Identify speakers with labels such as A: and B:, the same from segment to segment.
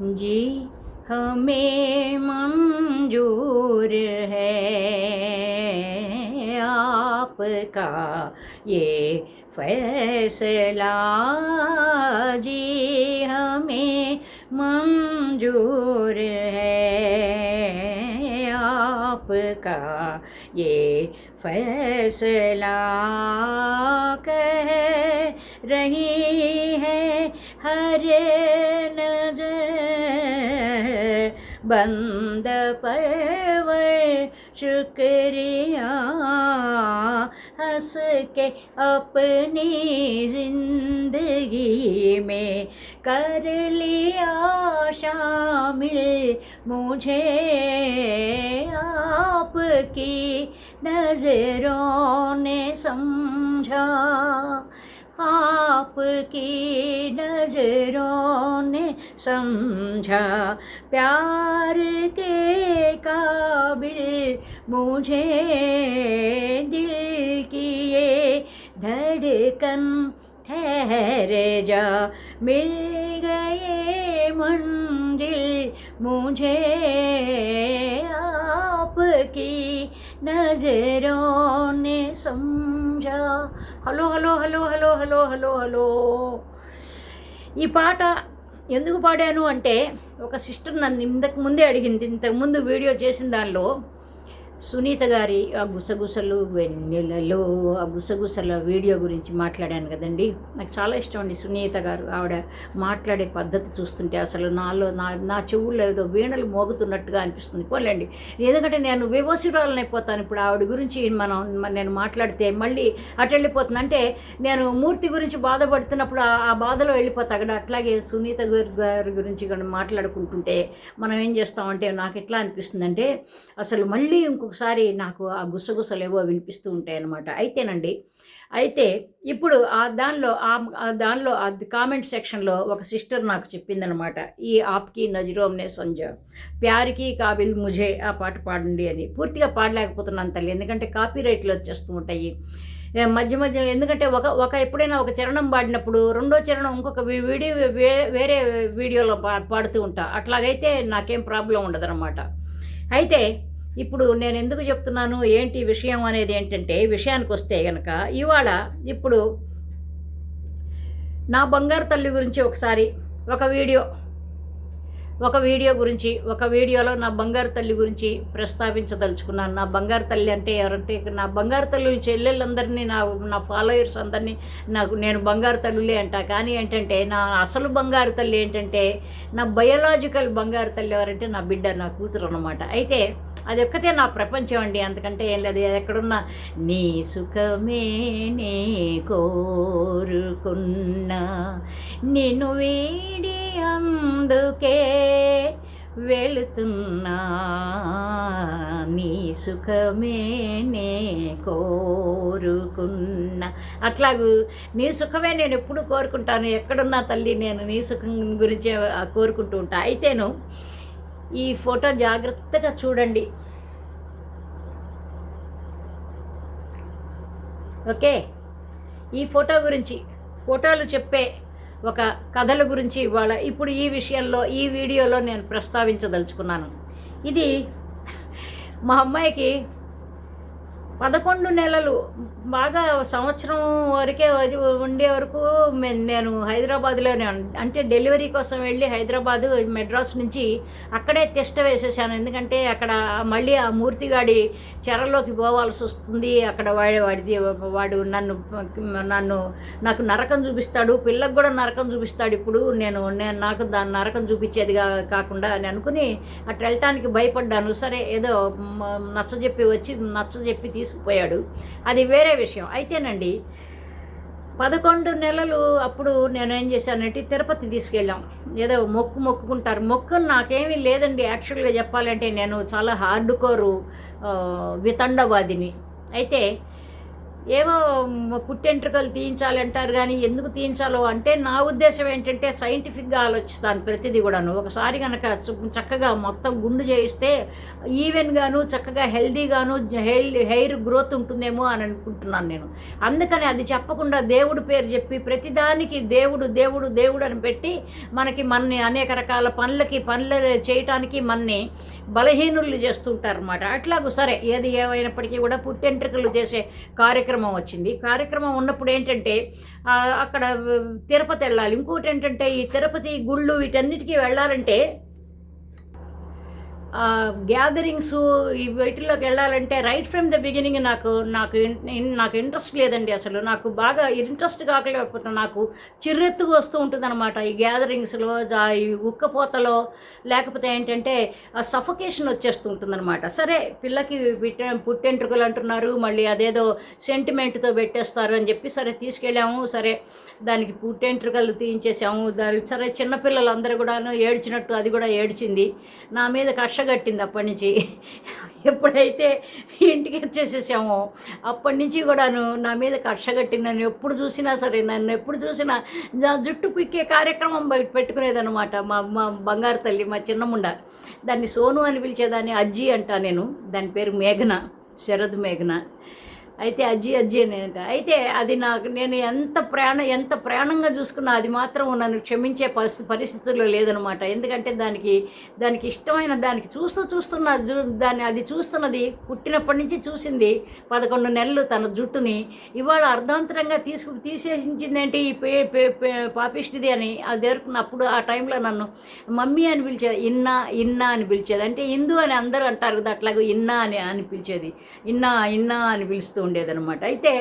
A: जी, हमें मंजूर है आपका ये फैसला। जी, हमें मंजूर है आपका ये फैसला। कह रही है हर नज़र बंद परवर शुक्रिया। हंस के अपनी ज़िंदगी में कर लिया शामिल मुझे। आपकी नज़रों ने समझा। आपकी नज़रों ने समझा, प्यार के काबिल मुझे दिल की ये धड़कन ठहर जा, मिल गए मंजिल मुझे आपकी नजरों ने समझा hello hello hello hello hello hello hello ఈ పాట ఎందుకు పాడాను అంటే ఒక సిస్టర్ నన్ను ఇంతకు ముందే అడిగింది ఇంతకు ముందు వీడియో చేసిన దానిలో సునీత గారి ఆ గుసగుసలు వెన్నెలలో ఆ గుసగుసల వీడియో గురించి మాట్లాడాను కదండి. నాకు చాలా ఇష్టం అండి సునీత గారు ఆవిడ మాట్లాడే పద్ధతి చూస్తుంటే అసలు నాలో నా నా చెవుల్లో ఏదో వీణలు మోగుతున్నట్టుగా అనిపిస్తుంది. పోలేండి ఎందుకంటే నేను వివసురాలను ఇప్పుడు ఆవిడ గురించి మనం నేను మాట్లాడితే మళ్ళీ అటు వెళ్ళిపోతుంది అంటే నేను మూర్తి గురించి బాధపడుతున్నప్పుడు ఆ- బాధలో వెళ్ళిపోతా అక్కడ అట్లాగే సునీత గారి గారి గురించి కూడా మాట్లాడుకుంటుంటే మనం ఏం చేస్తామంటే నాకు ఎట్లా అనిపిస్తుందంటే అసలు మళ్ళీ ఒకసారి నాకు ఆ గుసగుసలేవో వినిపిస్తూ ఉంటాయన్నమాట. అయితేనండి అయితే ఇప్పుడు ఆ దానిలో ఆ దానిలో ఆ కామెంట్ సెక్షన్లో ఒక సిస్టర్ నాకు చెప్పిందనమాట ఈ ఆప్కి నజరోమ్నే సంజ ప్యారికి కాబిల్ ముజే ఆ పాట పాడండి అని. పూర్తిగా పాడలేకపోతున్నాను తల్లి ఎందుకంటే కాపీ రైట్లు వచ్చేస్తూ ఉంటాయి. మధ్య మధ్య ఎందుకంటే ఒక ఒక ఎప్పుడైనా ఒక చరణం పాడినప్పుడు రెండో చరణం ఇంకొక వీ- వీడియో వేరే వీడియోలో పా పాడుతూ ఉంటా. అట్లాగైతే నాకేం ప్రాబ్లం ఉండదన్నమాట. అయితే ఇప్పుడు నేను ఎందుకు చెప్తున్నాను? ఏంటి విషయం అనేది ఏంటంటే విషయానికి వస్తే కనుక ఇవాళ ఇప్పుడు నా బంగారు తల్లి గురించి ఒకసారి ఒక వీడియో ఒక వీడియో గురించి ఒక వీడియోలో నా బంగారు తల్లి గురించి ప్రస్తావించదలుచుకున్నాను. నా బంగారు తల్లి అంటే ఎవరంటే నా బంగారు తల్లి చెల్లెళ్ళందరినీ నా నా ఫాలోయర్స్ అందరినీ నాకు నేను బంగారు తల్లులే అంట. కానీ ఏంటంటే నా అసలు బంగారు తల్లి ఏంటంటే నా బయోలాజికల్ బంగారు తల్లి ఎవరంటే నా బిడ్డ నా కూతురు అనమాట అయితే అది ఒక్కతే నా ప్రపంచం అండి. అంతకంటే ఏం లేదు. ఎక్కడున్నా నీ సుఖమే నే కోరుకున్నా. నిన్ను వీడి అందుకే వెళుతున్నా. నీ సుఖమే నే కోరుకున్నా. అట్లాగూ నీ సుఖమే నేను ఎప్పుడు కోరుకుంటాను. ఎక్కడున్నా తల్లి నేను నీ సుఖం గురించే కోరుకుంటూ ఉంటా. అయితేను ఈ ఫోటో జాగ్రత్తగా చూడండి. ఓకే? ఈ ఫోటో గురించి ఫోటోలు చెప్పే ఒక కథల గురించి ఇవాళ ఇప్పుడు ఈ విషయంలో ఈ వీడియోలో నేను ప్రస్తావించదలుచుకున్నాను. ఇది మా అమ్మాయికి పదకొండు నెలలు. బాగా సంవత్సరం వరకే ఉండే వరకు నేను హైదరాబాద్లోనే అంటే డెలివరీ కోసం వెళ్ళి హైదరాబాదు మెడ్రాస్ నుంచి అక్కడే తిష్ట వేసేసాను. ఎందుకంటే అక్కడ మళ్ళీ ఆ మూర్తిగాడి చెరలోకి పోవాల్సి వస్తుంది. అక్కడ వాడి వాడిది వాడు నన్ను నన్ను నాకు నరకం చూపిస్తాడు. పిల్లకు కూడా నరకం చూపిస్తాడు. ఇప్పుడు నేను నేను నాకు దాని నరకం చూపించేదిగా కాకుండా అని అనుకుని అట్లా వెళ్ళటానికి భయపడ్డాను. సరే ఏదో నచ్చజెప్పి వచ్చి నచ్చజెప్పి తీసుకుపోయాడు అది వేరే విషయం. అయితేనండి పదకొండు నెలలు అప్పుడు నేను ఏం చేశానంటే తిరుపతి తీసుకెళ్ళాం. ఏదో మొక్కు మొక్కుకుంటారు. మొక్కు నాకేమీ లేదండి. యాక్చువల్గా చెప్పాలంటే నేను చాలా హార్డ్ కోరు వితండవాదిని. అయితే ఏవో పుట్టెంట్రుకలు తీయించాలి అంటారు కానీ ఎందుకు తీయించాలో అంటే నా ఉద్దేశం ఏంటంటే సైంటిఫిక్గా ఆలోచిస్తాను ప్రతిదీ కూడాను. ఒకసారి కనుక చక్కగా మొత్తం గుండు చేయిస్తే ఈవెన్గాను చక్కగా హెల్దీగాను హెయిర్ హెయిర్ గ్రోత్ ఉంటుందేమో అని అనుకుంటున్నాను నేను. అందుకని అది చెప్పకుండా దేవుడు పేరు చెప్పి ప్రతిదానికి దేవుడు దేవుడు దేవుడు అని పెట్టి మనకి మనని అనేక రకాల పనులకి పనులు చేయటానికి మనని బలహీనులు చేస్తుంటారు అన్నమాట అట్లాగూ సరే ఏది ఏమైనప్పటికీ కూడా పుట్టెంట్రుకలు చేసే కార్యక్రమం కార్యక్రమం వచ్చింది. కార్యక్రమం ఉన్నప్పుడు ఏంటంటే అక్కడ తిరుపతి వెళ్ళాలి. ఇంకోటి ఏంటంటే ఈ తిరుపతి గుళ్ళు వీటన్నిటికీ వెళ్ళాలంటే గ్యాదరింగ్స్ ఈ వీటిలోకి వెళ్ళాలంటే రైట్ ఫ్రమ్ ద బిగినింగ్ నాకు నాకు నాకు ఇంట్రెస్ట్ లేదండి అసలు. నాకు బాగా ఇంట్రెస్ట్ కాకపోతే నాకు చిర్రెత్తుగా వస్తూ ఉంటుంది అనమాట ఈ గ్యాదరింగ్స్లో ఈ ఉక్కపోతలో లేకపోతే ఏంటంటే ఆ సఫకేషన్ వచ్చేస్తూ ఉంటుంది అనమాట సరే పిల్లకి పుట్టెంట్రుకలు అంటున్నారు మళ్ళీ అదేదో సెంటిమెంట్తో పెట్టేస్తారు అని చెప్పి సరే తీసుకెళ్ళాము సరే దానికి పుట్టెంట్రుకలు తీయించేసాము దాని సరే చిన్నపిల్లలు అందరూ కూడాను ఏడ్చినట్టు అది కూడా ఏడ్చింది. నా మీద కక్ష కట్టింది అప్పటి నుంచి. ఎప్పుడైతే ఇంటికి వచ్చేసేసామో అప్పటి నుంచి కూడాను నా మీద కక్ష కట్టింది నన్ను ఎప్పుడు చూసినా సరే నన్ను ఎప్పుడు చూసినా నా జుట్టు పిక్కే కార్యక్రమం బయట పెట్టుకునేదనమాట మా మా బంగారు తల్లి మా చిన్నముండ. దాన్ని సోను అని పిలిచేదాన్ని అజ్జి అంటా నేను. దాని పేరు మేఘన శరద్ మేఘన. అయితే అజ్జి అజ్జి అనేట. అయితే అది నాకు నేను ఎంత ప్రాణ ఎంత ప్రాణంగా చూసుకున్నా అది మాత్రం నన్ను క్షమించే పరిస్థితి పరిస్థితుల్లో లేదనమాట. ఎందుకంటే దానికి దానికి ఇష్టమైన దానికి చూస్తూ చూస్తున్న జు- దాన్ని అది చూస్తున్నది పుట్టినప్పటి నుంచి చూసింది పదకొండు నెలలు తన జుట్టుని. ఇవాళ అర్ధాంతరంగా తీసుకు తీసేసించిందేంటి ఈ పే పే పే పాపిష్టిది అని అది ఎరుకున్నప్పుడు ఆ టైంలో నన్ను మమ్మీ అని పిలిచేది ఇన్నా ఇన్నా అని పిలిచేది. అంటే హిందూ అని అందరూ అంటారు కదా అట్లాగే ఇన్నా అని అని పిలిచేది. ఇన్నా ఇన్నా అని పిలుస్తూ. ఉండేదనమాట అయితే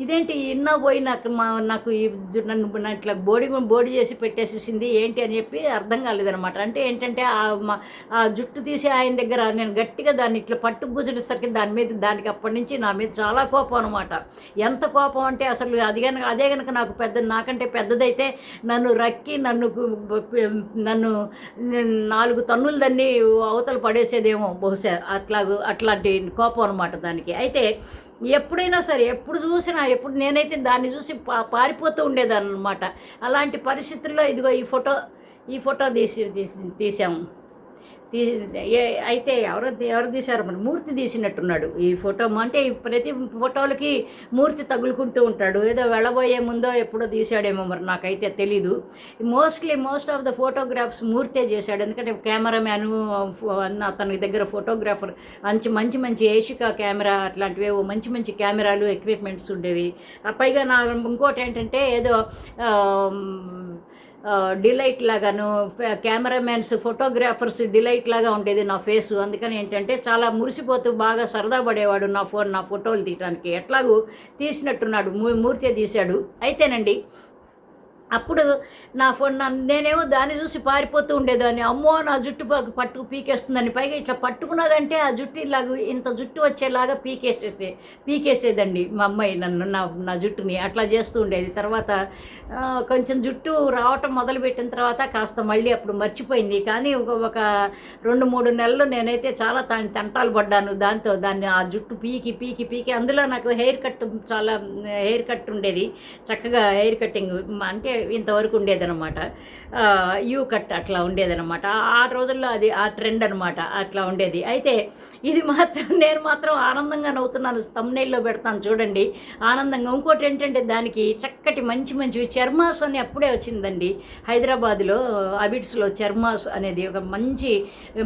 A: ఇదేంటి ఇన్న పోయి నాకు మా నాకు ఈ నన్ను ఇట్లా బోడి బోడి చేసి పెట్టేసేసింది ఏంటి అని చెప్పి అర్థం కాలేదనమాట అంటే ఏంటంటే ఆ మా- ఆ జుట్టు తీసి ఆయన దగ్గర నేను గట్టిగా దాన్ని ఇట్లా పట్టు గుజరేసరికి దాని మీద దానికి అప్పటి నుంచి నా మీద చాలా కోపం అనమాట ఎంత కోపం అంటే అసలు అది కనుక అదే కనుక నాకు పెద్ద నాకంటే పెద్దదైతే నన్ను రక్కి నన్ను నన్ను నాలుగు తన్నులు దాన్ని అవతల పడేసేదేమో బహుశా అట్లా అట్లాంటి కోపం అనమాట దానికి. అయితే ఎప్పుడైనా సరే ఎప్పుడు చూసినా ఎప్పుడు నేనైతే దాన్ని చూసి పా పారిపోతూ ఉండేదాన్ని అనమాట అలాంటి పరిస్థితుల్లో ఇదిగో ఈ ఫోటో ఈ ఫోటో తీసి తీసి తీసాము తీ ఏ- అయితే ఎవరు ఎవరు తీశారు మరి మూర్తి తీసినట్టున్నాడు ఈ ఫోటో. అంటే ప్రతి ఫోటోలకి మూర్తి తగులుకుంటూ ఉంటాడు. ఏదో వెళ్ళబోయే ముందో ఎప్పుడో తీశాడేమో మరి నాకైతే తెలీదు. Mostly most of the photographs మూర్తే చేశాడు. ఎందుకంటే కెమెరామ్యాను అతని దగ్గర ఫోటోగ్రాఫర్ మంచి మంచి మంచి ఏషికా కెమెరా అట్లాంటివి మంచి మంచి కెమెరాలు ఎక్విప్మెంట్స్ ఉండేవి. ఆ పైగా నా ఇంకోటి ఏంటంటే ఏదో డిలైట్ లాగాను కెమెరామెన్స్ ఫోటోగ్రాఫర్స్ డిలైట్ లాగా ఉండేది నా ఫేస్. అందుకని ఏంటంటే చాలా మురిసిపోతూ బాగా సరదా పడేవాడు నా ఫోన్ నా ఫోటోలు తీయటానికి. ఎట్లాగూ తీసినట్టున్నాడు మూ- మూర్తి తీశాడు. అయితేనండి అప్పుడు నా ఫోన్ నేనేమో దాన్ని చూసి పారిపోతూ ఉండేదాన్ని. అమ్మో నా జుట్టు పట్టుకు పీకేస్తుందని. పైగా ఇట్లా పట్టుకున్నదంటే ఆ జుట్టు ఇలాగ ఇంత జుట్టు వచ్చేలాగా పీకేసేసే పీకేసేదండి మా అమ్మాయి నన్ను నా నా జుట్టుని. అట్లా చేస్తూ ఉండేది. తర్వాత కొంచెం జుట్టు రావటం మొదలుపెట్టిన తర్వాత కాస్త మళ్ళీ అప్పుడు మర్చిపోయింది. కానీ ఒక ఒక రెండు మూడు నెలలు నేనైతే చాలా దాన్ని తంటాలు పడ్డాను. దాంతో దాన్ని ఆ జుట్టు పీకి పీకి పీకి. అందులో నాకు హెయిర్ కట్ చాలా హెయిర్ కట్ ఉండేది. చక్కగా హెయిర్ కటింగ్ అంటే ఇంతవరకు ఉండేదనమాట యూ కట్ అట్లా ఉండేదనమాట ఆ- రోజుల్లో అది ఆ ట్రెండ్ అనమాట అట్లా ఉండేది. అయితే ఇది మాత్రం నేను మాత్రం ఆనందంగా నవ్వుతున్నాను. తమ్నైల్లో పెడతాను చూడండి. ఆనందంగా. ఇంకోటి ఏంటంటే దానికి చక్కటి మంచి మంచి చర్మాస్ అని అప్పుడే వచ్చిందండి. హైదరాబాద్లో అబిడ్స్లో చర్మాస్ అనేది ఒక మంచి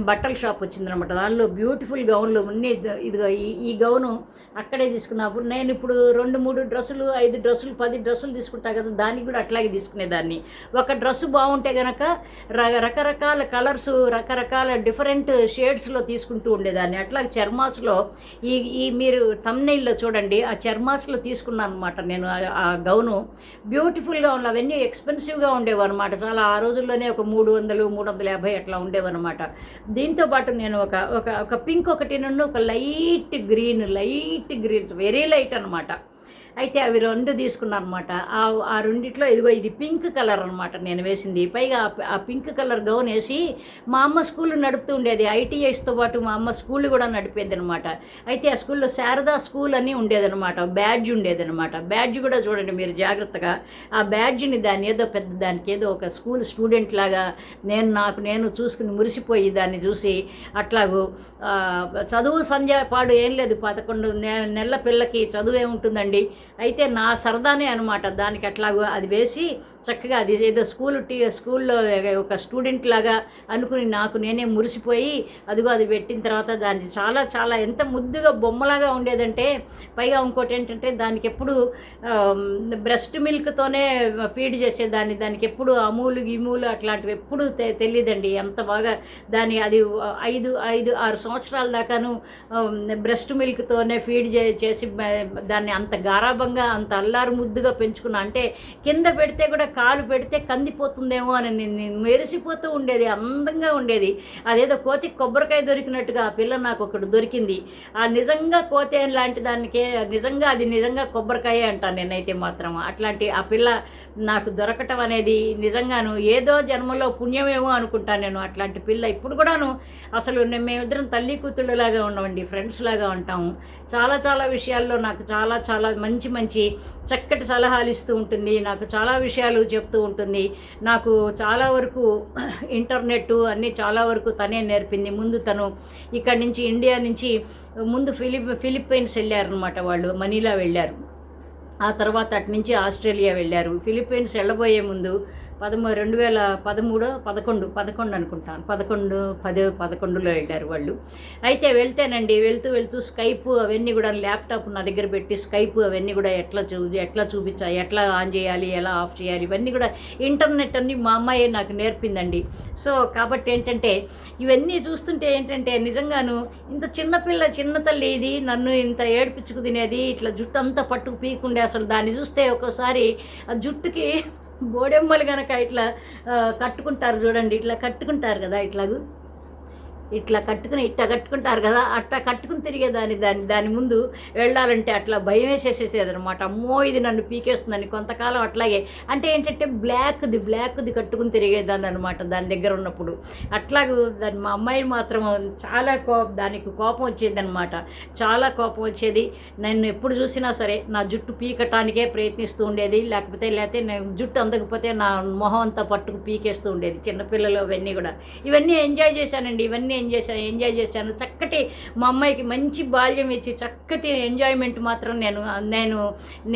A: బట్టల షాప్ వచ్చిందనమాట దానిలో బ్యూటిఫుల్ గౌన్లు ఉన్నీ ఇదిగో ఈ ఈ గౌను అక్కడే తీసుకున్నప్పుడు నేను ఇప్పుడు రెండు మూడు డ్రెస్సులు ఐదు డ్రెస్సులు పది డ్రెస్సులు తీసుకుంటా కదా దానికి కూడా అట్లాగే తీసుకునేదాన్ని. ఒక డ్రెస్సు బాగుంటే గనక ర- రకరకాల కలర్స్ రకరకాల డిఫరెంట్ షేడ్స్లో తీసుకుంటూ ఉండేదాన్ని. అట్లా చర్మాస్లో ఈ ఈ మీరు తమ్నైల్లో చూడండి ఆ చర్మాస్లో తీసుకున్నాను అనమాట నేను ఆ- గౌను. బ్యూటిఫుల్గా ఉన్న అవన్నీ ఎక్స్పెన్సివ్గా ఉండేవి అనమాట చాలా ఆ రోజుల్లోనే ఒక మూడు వందలు మూడు వందల యాభై అట్లా ఉండేవన్నమాట. దీంతో పాటు నేను ఒక ఒక ఒక పింక్ ఒకటి నుండి ఒక light green light green very light అనమాట అయితే అవి రెండు తీసుకున్నాను అనమాట ఆ రెండిట్లో ఇదిగో ఇది పింక్ కలర్ అనమాట నేను వేసింది. పైగా ఆ పింక్ కలర్ గౌన్ వేసి మా అమ్మ స్కూల్ నడుపుతూ ఉండేది. ఐటీఐస్తో పాటు మా అమ్మ స్కూల్ కూడా నడిపేది అనమాట అయితే ఆ స్కూల్లో శారదా స్కూల్ అని ఉండేదనమాట బ్యాడ్జ్ ఉండేదనమాట బ్యాడ్జ్ కూడా చూడండి మీరు జాగ్రత్తగా. ఆ బ్యాడ్జ్ని దాన్ని ఏదో పెద్ద దానికి ఏదో ఒక స్కూల్ స్టూడెంట్ లాగా నేను నాకు నేను చూసుకుని మురిసిపోయి దాన్ని చూసి అట్లాగూ చదువు సంధ్య పాడు ఏం లేదు. పదకొండు నె- నెలల పిల్లకి చదువు ఏముంటుందండి? అయితే నా సరదానే అనమాట దానికి అట్లాగో అది వేసి చక్కగా అది ఏదో స్కూల్ టీ స్కూల్లో ఒక స్టూడెంట్ లాగా అనుకుని నాకు నేనే మురిసిపోయి అదిగో అది పెట్టిన తర్వాత దాన్ని చాలా చాలా ఎంత ముద్దుగా బొమ్మలాగా ఉండేదంటే పైగా ఇంకోటి ఏంటంటే దానికి ఎప్పుడు బ్రెస్ట్ మిల్క్తోనే ఫీడ్ చేసేదాన్ని. దానికి ఎప్పుడు అమూలు గిమూలు అట్లాంటివి ఎప్పుడు తెలియదండి ఎంత బాగా దాని అది ఐదు ఐదు ఆరు సంవత్సరాల దాకాను బ్రెస్ట్ మిల్క్తోనే ఫీడ్ చే చేసి దాన్ని అంత గారాభంగా అంత అల్లారు ముద్దుగా పెంచుకున్నా. అంటే కింద పెడితే కూడా కాలు పెడితే కందిపోతుందేమో అని నేను మెరిసిపోతూ ఉండేది అందంగా ఉండేది. అదేదో కోతి కొబ్బరికాయ దొరికినట్టుగా ఆ పిల్ల నాకు ఒకటి దొరికింది. ఆ నిజంగా కోతి లాంటి దానికే నిజంగా అది నిజంగా కొబ్బరికాయ అంటాను నేనైతే మాత్రం. అట్లాంటి ఆ పిల్ల నాకు దొరకటం అనేది నిజంగాను ఏదో జన్మలో పుణ్యమేమో అనుకుంటాను నేను. అట్లాంటి పిల్ల ఇప్పుడు కూడాను అసలు మేమిద్దరం తల్లి కూతుళ్ళలాగా ఉండమండి ఫ్రెండ్స్ లాగా ఉంటాము. చాలా చాలా విషయాల్లో నాకు చాలా చాలా మంచి మంచి మంచి చక్కటి సలహాలు ఇస్తూ ఉంటుంది. నాకు చాలా విషయాలు చెప్తూ ఉంటుంది. నాకు చాలా వరకు ఇంటర్నెట్ అన్నీ చాలా వరకు తనే నేర్పింది. ముందు తను ఇక్కడి నుంచి ఇండియా నుంచి ముందు ఫిలిప్ ఫిలిప్పైన్స్ వెళ్ళారనమాట వాళ్ళు. మనీలా వెళ్ళారు. ఆ తర్వాత అటు నుంచి ఆస్ట్రేలియా వెళ్ళారు. ఫిలిప్పైన్స్ వెళ్ళబోయే ముందు పదమూ రెండు వేల పదమూడు పదకొండు పదకొండు అనుకుంటాను. పదకొండు పది పదకొండులో వెళ్ళారు వాళ్ళు. అయితే వెళ్తేనండి వెళ్తూ వెళ్తూ స్కైప్ అవన్నీ కూడా ల్యాప్టాప్ నా దగ్గర పెట్టి స్కైప్ అవన్నీ కూడా ఎట్లా చూ ఎట్లా చూపించాలి ఎట్లా ఆన్ చేయాలి ఎలా ఆఫ్ చేయాలి ఇవన్నీ కూడా ఇంటర్నెట్ అన్ని మా అమ్మాయి నాకు నేర్పిందండి. సో కాబట్టి ఏంటంటే ఇవన్నీ చూస్తుంటే ఏంటంటే నిజంగాను ఇంత చిన్నపిల్ల చిన్న తల్లి ఇది నన్ను ఇంత ఏడిపించుకు తినేది ఇట్లా జుట్టు అంతా పట్టుకు పీకుండే అసలు దాన్ని చూస్తే ఒక్కోసారి ఆ జుట్టుకి బోడెమ్మలు కనుక ఇట్లా కట్టుకుంటారు చూడండి ఇట్లా కట్టుకుంటారు కదా ఇట్లాగూ. ఇట్లా కట్టుకుని ఇట్లా కట్టుకుంటారు కదా అట్లా కట్టుకుని తిరిగేదాన్ని దాని దాని ముందు వెళ్ళాలంటే అట్లా భయం వేసేసేసేది అనమాట అమ్మో ఇది నన్ను పీకేస్తుందని కొంతకాలం అట్లాగే. అంటే ఏంటంటే బ్లాక్ది బ్లాక్ది కట్టుకుని తిరిగేదాన్ని అనమాట దాని దగ్గర ఉన్నప్పుడు. అట్లాగే దాని మా అమ్మాయి మాత్రం చాలా కో దానికి కోపం వచ్చేది అనమాట చాలా కోపం వచ్చేది. నన్ను ఎప్పుడు చూసినా సరే నా జుట్టు పీకటానికే ప్రయత్నిస్తూ ఉండేది. లేకపోతే లేకపోతే నేను జుట్టు అందకపోతే నా మొహం అంతా పట్టుకు పీకేస్తూ ఉండేది. చిన్నపిల్లలు అవన్నీ కూడా. ఇవన్నీ ఎంజాయ్ చేశానండి. ఇవన్నీ ఎంజాయ్ చేశాను ఎంజాయ్ చేశాను. చక్కటి మా అమ్మాయికి మంచి బాల్యం ఇచ్చి చక్కటి ఎంజాయ్మెంట్ మాత్రం నేను నేను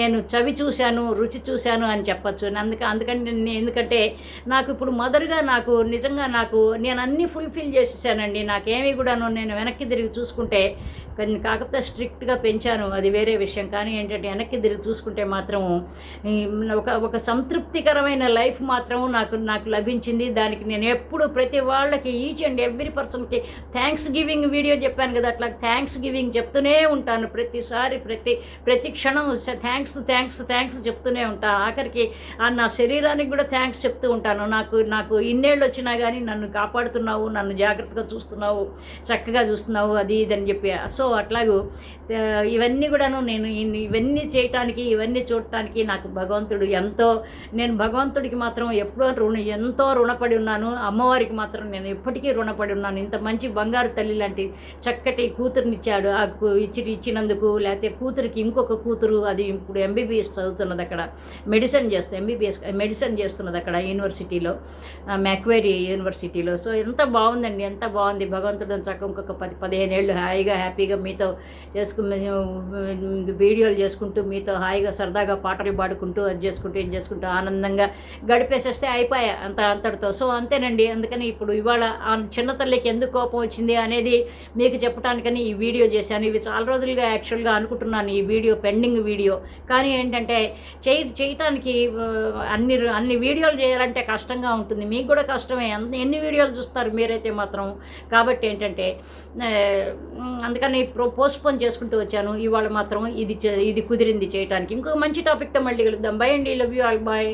A: నేను చవి చూశాను రుచి చూశాను అని చెప్పచ్చు. అందుకే అందుకని నేను ఎందుకంటే నాకు ఇప్పుడు మదర్గా నాకు నిజంగా నాకు నేను అన్నీ ఫుల్ఫిల్ చేసేసానండి. నాకేమీ కూడాను నేను వెనక్కి తిరిగి చూసుకుంటే కొన్ని కాకపోతే స్ట్రిక్ట్గా పెంచాను. అది వేరే విషయం. కానీ ఏంటంటే వెనక్కి తిరిగి చూసుకుంటే మాత్రం ఒక ఒక సంతృప్తికరమైన లైఫ్ మాత్రం నాకు నాకు లభించింది. దానికి నేను ఎప్పుడు ప్రతి వాళ్ళకి ఈచ్ అండ్ ఎవ్రీ పర్సన్కి థ్యాంక్స్ గివింగ్ వీడియో చెప్పాను కదా అట్లా థ్యాంక్స్ గివింగ్ చెప్తూనే ఉంటాను. ప్రతిసారి ప్రతి ప్రతి క్షణం థ్యాంక్స్ థ్యాంక్స్ థ్యాంక్స్ చెప్తూనే ఉంటాను ఆఖరికి ఆ నా శరీరానికి కూడా థ్యాంక్స్ చెప్తూ ఉంటాను. నాకు నాకు ఇన్నేళ్ళు వచ్చినా కానీ నన్ను కాపాడుతున్నావు నన్ను జాగ్రత్తగా చూస్తున్నావు చక్కగా చూస్తున్నావు అది ఇది అని చెప్పి. సో అట్లాగూ ఇవన్నీ కూడాను నేను ఇవన్నీ చేయటానికి ఇవన్నీ చూడటానికి నాకు భగవంతుడు ఎంతో నేను భగవంతుడికి మాత్రం ఎప్పుడో రుణ ఎంతో రుణపడి ఉన్నాను. అమ్మవారికి మాత్రం నేను ఎప్పటికీ రుణపడి ఉన్నాను. ఇంత మంచి బంగారు తల్లి లాంటి చక్కటి కూతురునిచ్చాడు. ఆ ఇచ్చి ఇచ్చినందుకు లేకపోతే కూతురికి ఇంకొక కూతురు అది ఇప్పుడు ఎంబీబీఎస్ చదువుతున్నది అక్కడ. మెడిసిన్ చేస్తుంది ఎంబీబీఎస్ మెడిసిన్ చేస్తున్నది అక్కడ యూనివర్సిటీలో. మ్యాక్వేరీ యూనివర్సిటీలో. సో ఎంత బాగుందండి. ఎంత బాగుంది. భగవంతుడు చక్క ఇంకొక పది పదిహేను ఏళ్ళు హాయిగా హ్యాపీగా మీతో చేసుకుని వీడియోలు చేసుకుంటూ మీతో హాయిగా సరదాగా పాటలు పాడుకుంటూ అది చేసుకుంటూ ఇది చేసుకుంటూ ఆనందంగా గడిపేసేస్తే అయిపోయా అంత అంతటితో. సో అంతేనండి. అందుకని ఇప్పుడు ఇవాళ ఆ చిన్న తల్లికి ఎందుకు కోపం వచ్చింది అనేది మీకు చెప్పడానికని ఈ వీడియో చేశాను. ఇవి చాలా రోజులుగా యాక్చువల్గా అనుకుంటున్నాను ఈ వీడియో పెండింగ్ వీడియో. కానీ ఏంటంటే చేయ చేయటానికి అన్ని అన్ని వీడియోలు చేయాలంటే కష్టంగా ఉంటుంది. మీకు కూడా కష్టమే. ఎన్ని వీడియోలు చూస్తారు మీరైతే మాత్రం. కాబట్టి ఏంటంటే అందుకని పోస్ట్పోన్ చేసుకుంటూ వచ్చాను. ఇవాళ మాత్రం ఇది ఇది కుదిరింది చేయడానికి ఇంకొక మంచి టాపిక్తో మళ్ళీ కలుద్దాం. బై అండి. Love you all bye